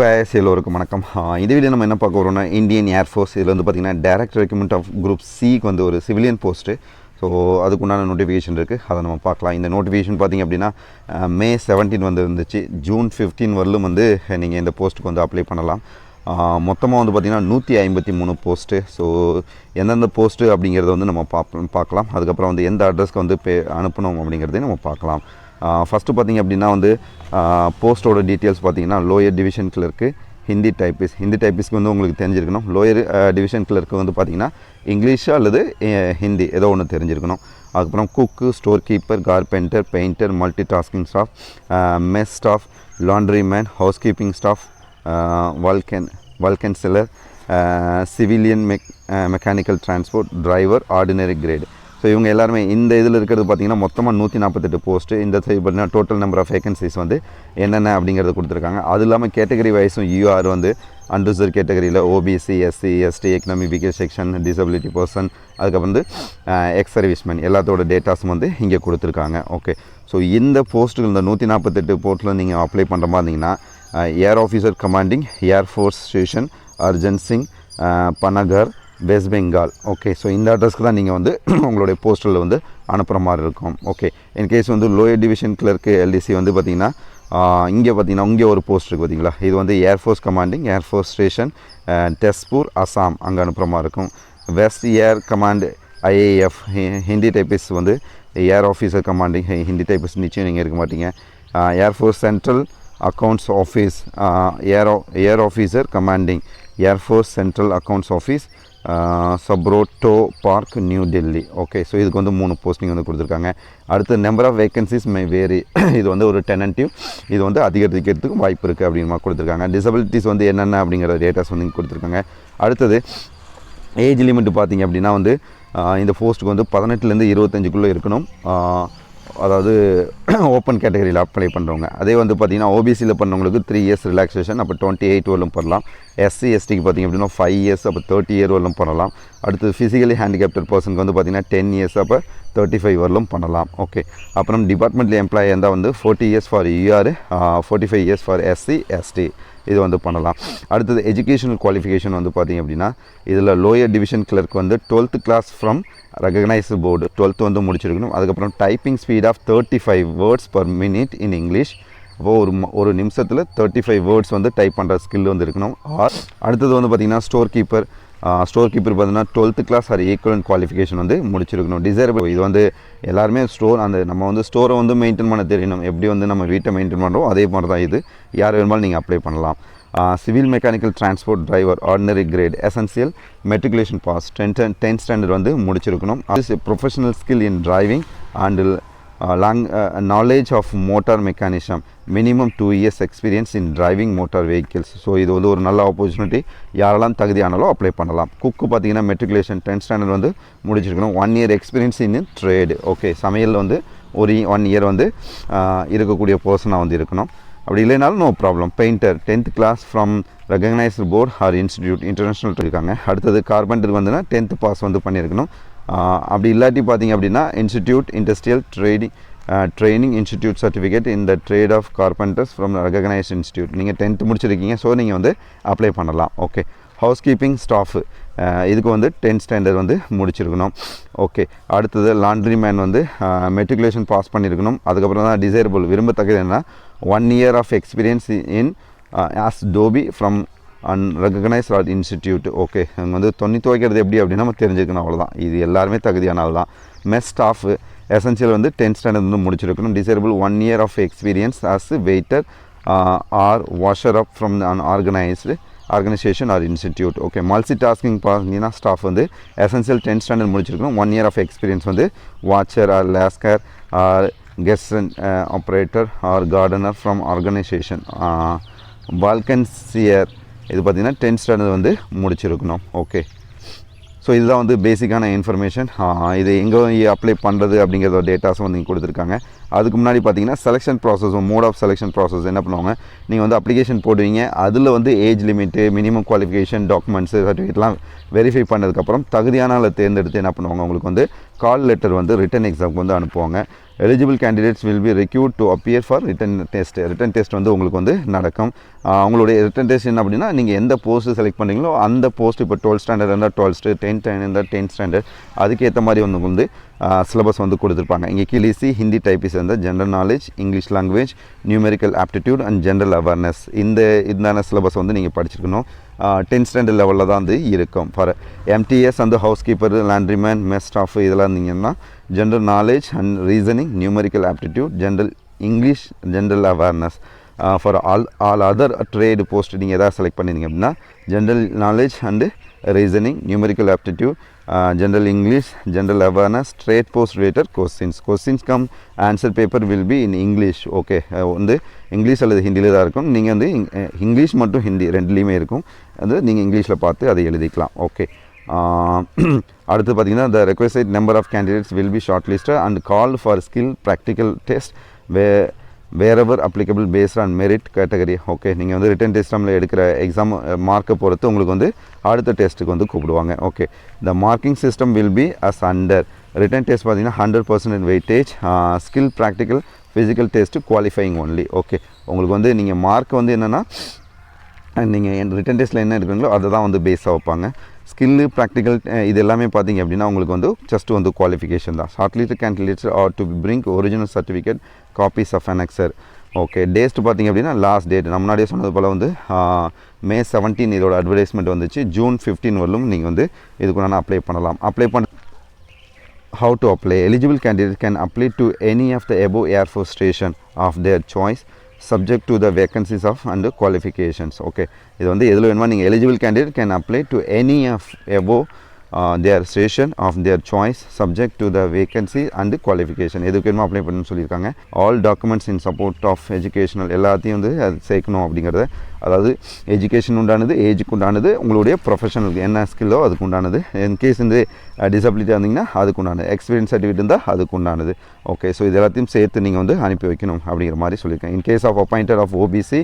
எல்லோருக்கும் வணக்கம். இந்த வீடியோ நம்ம என்ன பார்க்க வரோம்னா இந்தியன் ஏர்ஃபோர்ஸ் இதில் வந்து பார்த்திங்கன்னா டேரக்ட் ரெக்யூமெண்ட் ஆஃப் குரூப் சிக்கு வந்து ஒரு சிவிலியன் போஸ்ட்டு ஸோ அதுக்குண்டான நோட்டிஃபிகேஷன் இருக்குது அதை நம்ம பார்க்கலாம். இந்த நோட்டிஃபிகேஷன் பார்த்திங்க அப்படின்னா மே செவன்டீன் வந்து இருந்துச்சு. ஜூன் ஃபிஃப்டீன் வரலும் வந்து நீங்கள் இந்த போஸ்ட்டுக்கு வந்து அப்ளை பண்ணலாம். மொத்தமாக வந்து பார்த்திங்கன்னா நூற்றி ஐம்பத்தி மூணு போஸ்ட்டு ஸோ எந்தெந்த போஸ்ட்டு அப்படிங்கிறத வந்து நம்ம பார்க்கலாம். அதுக்கப்புறம் வந்து எந்த அட்ரஸ்க்கு வந்து பே அனுப்பணும் அப்படிங்கிறதையும் நம்ம பார்க்கலாம். ஃபஸ்ட்டு பார்த்தீங்க அப்படின்னா வந்து போஸ்ட்டோட டீட்டெயில்ஸ் பார்த்தீங்கன்னா lower division clerk Hindi typist Hindi டைப்பிஸ்க்கு வந்து உங்களுக்கு தெரிஞ்சிருக்கணும். லோயர் டிவிஷன் கிளர்க்கு வந்து பார்த்தீங்கன்னா இங்கிலீஷ் அல்லது ஹிந்தி ஏதோ ஒன்று தெரிஞ்சிருக்கணும். அதுக்கப்புறம் cook store keeper carpenter painter multi tasking staff mess staff laundry man house keeping staff Vulcan Vulcan சிலர் civilian mech mechanical transport driver ordinary grade so இவங்க எல்லாருமே இந்த இதில் இருக்கிறது பார்த்தீங்கன்னா மொத்தமாக நூற்றி நாற்பத்தெட்டு போஸ்ட்டு இந்த சைடு பார்த்தீங்கன்னா டோட்டல் நம்பர் ஆஃப் வேகன்சிஸ் வந்து என்னென்ன அப்படிங்கிறத கொடுத்துருக்காங்க. அது இல்லாமல் கேட்டகரி வைஸும் யூஆர் வந்து அன்ரிசர்வ் கேட்டகரியில் ஓபிசி எஸ்சி எஸ்டி எக்கனாமி பிகே செக்ஷன் டிசபிலிட்டி பர்சன் அதுக்கப்புறம் வந்து எக்ஸ் சர்வீஸ்மேன் எல்லாத்தோட டேட்டாஸும் வந்து இங்கே கொடுத்துருக்காங்க. ஓகே ஸோ இந்த போஸ்ட்டுகள் இந்த நூற்றி நாற்பத்தெட்டு போஸ்ட்டில் நீங்கள் அப்ளை பண்ணுற மாதிரி இருந்தீங்கன்னா air officer commanding air force station Arjan Singh Panagarh west Bengal okay so இந்த அட்ரஸ்க்கு தான் நீங்கள் வந்து உங்களுடைய போஸ்டலில் வந்து அனுப்புகிற மாதிரி இருக்கும். ஓகே இன்கேஸ் வந்து லோயர் டிவிஷன் கிளர்க்கு எல்டிசி வந்து பார்த்திங்கன்னா இங்கே பார்த்தீங்கன்னா இங்கே ஒரு போஸ்ட் இருக்குது பார்த்தீங்களா இது வந்து air force commanding air force station Tezpur Assam அங்கே அனுப்புகிற மாதிரி இருக்கும். West air command IAF Hindi typist வந்து air officer commanding Hindi typist நிச்சயம் நீங்கள் இருக்க மாட்டீங்க. Air force central accounts office air air officer commanding air force central accounts office Subroto park new Delhi okay so இதுக்கு வந்து மூணு posting வந்து கொடுத்துருக்காங்க. அடுத்து number of vacancies may vary இது வந்து ஒரு டெனன்ட்டிவ் இது வந்து அதிகரிக்கிறதுக்கு வாய்ப்பு இருக்குது அப்படின்னு கொடுத்துருக்காங்க. டிசபிலிட்டிஸ் வந்து என்னென்ன அப்படிங்கிற டேட்டாஸ் வந்து கொடுத்துருக்காங்க. அடுத்தது ஏஜ் லிமிட் பார்த்தீங்க அப்படின்னா வந்து இந்த போஸ்ட்டுக்கு வந்து பதினெட்டுலேருந்து இருபத்தஞ்சுக்குள்ளே இருக்கணும். அதாவது ஓப்பன் கேட்டகரியில் அப்ளை பண்ணுறவங்க அதே வந்து பார்த்தீங்கன்னா ஓபிசியில் பண்ணவங்களுக்கு த்ரீ இயர்ஸ் ரிலாக்ஸேஷன் அப்போ டுவெண்ட்டி எயிட் வரலும் பண்ணலாம். எஸ்சி எஸ்டிக்கு பார்த்தீங்க அப்படின்னா ஃபைவ் இயர்ஸ் அப்போ தேர்ட்டி இயர் வரலும் பண்ணலாம். அடுத்து ஃபிசிக்கலி ஹேண்டிகேப்டட் பர்சனுக்கு வந்து பார்த்தீங்கன்னா டென் இயர்ஸ் அப்போ தேர்ட்டி ஃபைவ் வரலும் பண்ணலாம். ஓகே அப்புறம் டிபார்ட்மெண்ட்டில் எம்ப்ளாயி இருந்தால் வந்து forty years for UR forty five years for SC ST இது வந்து பண்ணலாம். அடுத்தது எஜுகேஷனல் குவாலிஃபிகேஷன் வந்து பார்த்தீங்க அப்படின்னா இதில் லோயர் டிவிஷன் கிளர்க் வந்து twelfth class from recognised board twelfth வந்து முடிச்சிருக்கணும். அதுக்கப்புறம் typing speed of thirty five words per minute in English அப்போது ஒரு ஒரு நிமிஷத்தில் தேர்ட்டி ஃபைவ் வேர்ட்ஸ் வந்து டைப் பண்ணுற ஸ்கில் வந்து இருக்கணும். ஆர் அடுத்தது வந்து பார்த்திங்கன்னா ஸ்டோர் கீப்பர் ஸ்டோர் கீப்பர் பார்த்தீங்கன்னா twelfth class or equivalent qualification வந்து முடிச்சிருக்கணும். டிசைரபிள் இது வந்து எல்லாருமே ஸ்டோர் அந்த நம்ம வந்து ஸ்டோரை வந்து மெயின்டைன் பண்ண தெரியணும். எப்படி வந்து நம்ம வீட்டை மெயின்டைன் பண்ணுறோம் அதே மாதிரி தான் இது. யார் வேணுமாலும் நீங்கள் அப்ளை பண்ணலாம். Civil mechanical transport driver ordinary grade essential matriculation pass tenth tenth standard வந்து முடிச்சிருக்கணும். Professional skill in driving and long knowledge of motor mechanism minimum two years experience in driving motor vehicles so இது வந்து ஒரு நல்ல opportunity யாரெல்லாம் தகுதியானாலும் apply பண்ணலாம். குக்கு பார்த்தீங்கன்னா matriculation tenth standard வந்து முடிச்சிருக்கணும். One year experience in trade okay சமையலில் வந்து ஒரு ஒன் இயர் வந்து uh, இருக்கக்கூடிய பர்சனாக வந்து இருக்கணும். அப்படி இல்லைனாலும் no problem painter tenth class from recognised board or institute international இருக்காங்க. அடுத்தது கார்பெண்டர் வந்துன்னா டென்த் பாஸ் வந்து பண்ணியிருக்கணும். அப்படி இல்லாட்டி பார்த்தீங்க அப்படின்னா institute industrial trading training institute certificate இந்த trade of carpenters from recognised institute நீங்கள் டென்த் முடிச்சிருக்கீங்க ஸோ நீங்கள் வந்து அப்ளை பண்ணலாம். ஓகே ஹவுஸ் கீப்பிங் ஸ்டாஃபு இதுக்கு வந்து டென்த் ஸ்டாண்டர்ட் வந்து முடிச்சிருக்கணும். ஓகே அடுத்தது லாண்ட்ரி மேன் வந்து மெட்ரிகுலேஷன் பாஸ் பண்ணியிருக்கணும் அதுக்கப்புறம் தான் டிசைரபிள் விரும்பத்தக்கது என்ன one year of experience in as dhobi from and recognised institute okay அங்கே வந்து தொண்ணி துவைக்கிறது எப்படி அப்படின்னு நம்ம தெரிஞ்சுக்கணும் அவ்வளோதான் இது எல்லாருமே தகுதியான ஆள் தான் மெஸ் ஸ்டாஃப் எசென்சியல் வந்து டென்த் ஸ்டாண்டர்ட் வந்து முடிச்சிருக்கணும். Desirable one year of experience as waiter or washer up from an organised organisation or institute okay multi tasking பார்த்தீங்கன்னா ஸ்டாஃப் வந்து எசென்சியல் டென்த் ஸ்டாண்டர்ட் முடிச்சிருக்கணும். ஒன் இயர் ஆஃப் எக்ஸ்பீரியன்ஸ் வந்து watcher or lascar or guest operator or gardener from organisation பால்கன்சியர் இது பார்த்திங்கன்னா tenth standard வந்து முடிச்சிருக்கணும். Okay so இதுதான் வந்து பேசிக்கான இன்ஃபர்மேஷன் இது எங்கே அப்ளை பண்ணுறது அப்படிங்கிற டேட்டாஸும் வந்து இங்கே கொடுத்துருக்காங்க. அதுக்கு முன்னாடி பார்த்தீங்கன்னா selection process mode of selection process என்ன பண்ணுவாங்க? நீங்கள் வந்து அப்ளிகேஷன் போடுவீங்க. அதில் வந்து age limit minimum qualification documents சர்டிஃபிகேட்லாம் verify பண்ணதுக்கப்புறம் தகுதியான தேர்ந்தெடுத்து என்ன பண்ணுவாங்க? உங்களுக்கு வந்து கால் லெட்டர் வந்து ரிட்டன் எக்ஸாமுக்கு வந்து அனுப்புவாங்க. Eligible candidates will be required to appear for written test written test வந்து உங்களுக்கு வந்து நடக்கும். அவங்களுடைய உங்களுடைய ரிட்டன் டெஸ்ட் என்ன அப்படின்னா நீங்கள் எந்த போஸ்ட்டு செலக்ட் பண்ணுறீங்களோ அந்த போஸ்ட் இப்போ டுவெல்த் ஸ்டாண்டர்ட் இருந்தால் டுவெல்த்து டென்த் இருந்தால் டென்த் ஸ்டாண்டர்ட் அதுக்கேற்ற மாதிரி வந்து உங்களுக்கு வந்து சிலபஸ் வந்து கொடுத்துருப்பாங்க. இங்கே கிளிசி ஹிந்தி டைப்பிஸ் இருந்தால் general knowledge English language numerical aptitude and general awareness இந்த இதான சிலபஸ் வந்து நீங்கள் படிச்சிருக்கணும். டென் ஸ்டாண்டர்ட் லெவலில் தான் வந்து இருக்கும். ஃபார் எம்டிஎஸ் வந்து house keeper laundryman mess staff இதெல்லாம் இருந்தீங்கன்னா general knowledge and reasoning numerical aptitude general English general awareness for all all other trade post நீங்கள் எதாவது செலக்ட் பண்ணியிருந்தீங்க அப்படின்னா general knowledge and reasoning numerical aptitude general English general awareness trade post related questions questions cum answer paper will be in English okay வந்து English அல்லது ஹிந்தியில் தான் இருக்கும். நீங்கள் வந்து இங்- இங்கிலீஷ் மற்றும் ஹிந்தி ரெண்டுலேயுமே இருக்கும். அது நீங்கள் இங்கிலீஷில் பார்த்து அதை எழுதிக்கலாம் ஓகே அடுத்து பார்த்தீங்கன்னா the number of candidates will be shortlisted and call for skill practical test way wherever applicable based on merit category okay நீங்கள் வந்து ரிட்டன் டெஸ்ட்டில் எடுக்கிற எக்ஸாம் மார்க்கை uh, பொறுத்து உங்களுக்கு வந்து அடுத்த டெஸ்ட்டுக்கு வந்து கூப்பிடுவாங்க. Okay the marking system will be as under written test பார்த்தீங்கன்னா hundred percent weightage skill practical physical test qualifying only okay உங்களுக்கு வந்து நீங்கள் மார்க் வந்து என்னென்னா நீங்கள் ரிட்டன் டெஸ்ட்டில் என்ன எடுக்கிறீங்களோ அதை தான் வந்து பேஸாக வைப்பாங்க. ஸ்கில்லு ப்ராக்டிக்கல் uh, இது எல்லாமே பார்த்தீங்க அப்படின்னா உங்களுக்கு வந்து ஜஸ்ட் வந்து குவாலிஃபிகேஷன் தான். Shortlist candidates are to bring original certificate copies of annexure okay dates பார்த்தீங்க அப்படின்னா லாஸ்ட் டேட் நம்ம முன்னாடியே சொன்னது போல் வந்து மே செவன்டீன் இதோட அட்வர்டைஸ்மெண்ட் வந்துச்சு ஜூன் ஃபிஃப்டீன் வரலும் நீங்கள் வந்து இதுக்கு நான் அப்ளை பண்ணலாம் அப்ளை பண்ண how to apply eligible candidate can apply to any of the above air force station of their choice subject to the vacancies of and qualifications okay இது வந்து எதில் வேணுமா நீங்கள் eligible candidate can apply to any of above their station of their choice subject to the vacancy and qualification எதுக்கு வேணுமோ apply பண்ணணும்னு சொல்லியிருக்காங்க. All documents in support of educational எல்லாத்தையும் வந்து அது சேர்க்கணும் அப்படிங்கிறத அதாவது எஜுகேஷன் உண்டானது ஏஜுக்கு உண்டானது உங்களுடைய ப்ரொஃபஷனலுக்கு என்ன ஸ்கில்லோ அதுக்கு உண்டானது. இன்கேஸ் வந்து uh, டிசபிலிட்டி இருந்தீங்கன்னா அதுக்கு உண்டானது. எக்ஸ்பீரியன்ஸ் சர்டிஃபிகேட் இருந்தால் அதுக்கு உண்டானது. ஓகே ஸோ இது எல்லாத்தையும் சேர்த்து நீங்கள் வந்து அனுப்பி வைக்கணும் அப்படிங்கிற மாதிரி சொல்லியிருக்கேன் in case of appointed of OBC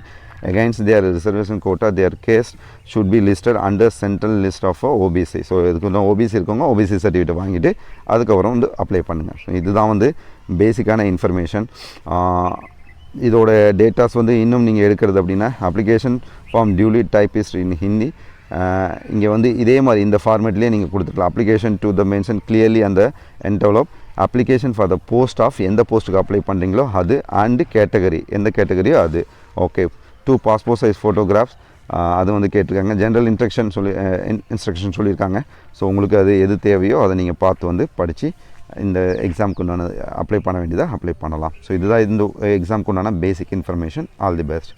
against their reservation quota their case should be listed under central list of OBC so இதுக்கு கொஞ்சம் ஓபிசி இருக்கவங்க ஓபிசி சர்டிஃபிகேட் வாங்கிட்டு அதுக்கப்புறம் வந்து அப்ளை பண்ணுங்கள் ஸோ இதுதான் வந்து பேசிக்கான இன்ஃபர்மேஷன் இதோட டேட்டாஸ் வந்து இன்னும் நீங்கள் எடுக்கிறது அப்படின்னா application form duly typist in Hindi இங்கே வந்து இதே மாதிரி இந்த ஃபார்மேட்லேயே நீங்கள் கொடுத்துக்கலாம். Application to the mention clearly அந்த envelope application for the post of எந்த போஸ்ட்டுக்கு அப்ளை பண்ணுறீங்களோ அது அண்டு கேட்டகரி எந்த கேட்டகரியோ அது. Okay two passport size photographs அது வந்து கேட்டிருக்காங்க. ஜென்ரல் இன்ஸ்ட்ரக்ஷன் சொல்லி இன்ஸ்ட்ரக்ஷன் சொல்லியிருக்காங்க. ஸோ உங்களுக்கு அது எது தேவையோ அதை நீங்கள் பார்த்து வந்து படித்து இந்த எக்ஸாமுக்கு உண்டான அப்ளை பண்ண வேண்டியதாக அப்ளை பண்ணலாம். ஸோ இதுதான் இந்த எக்ஸாமுக்கு உண்டான basic information all the best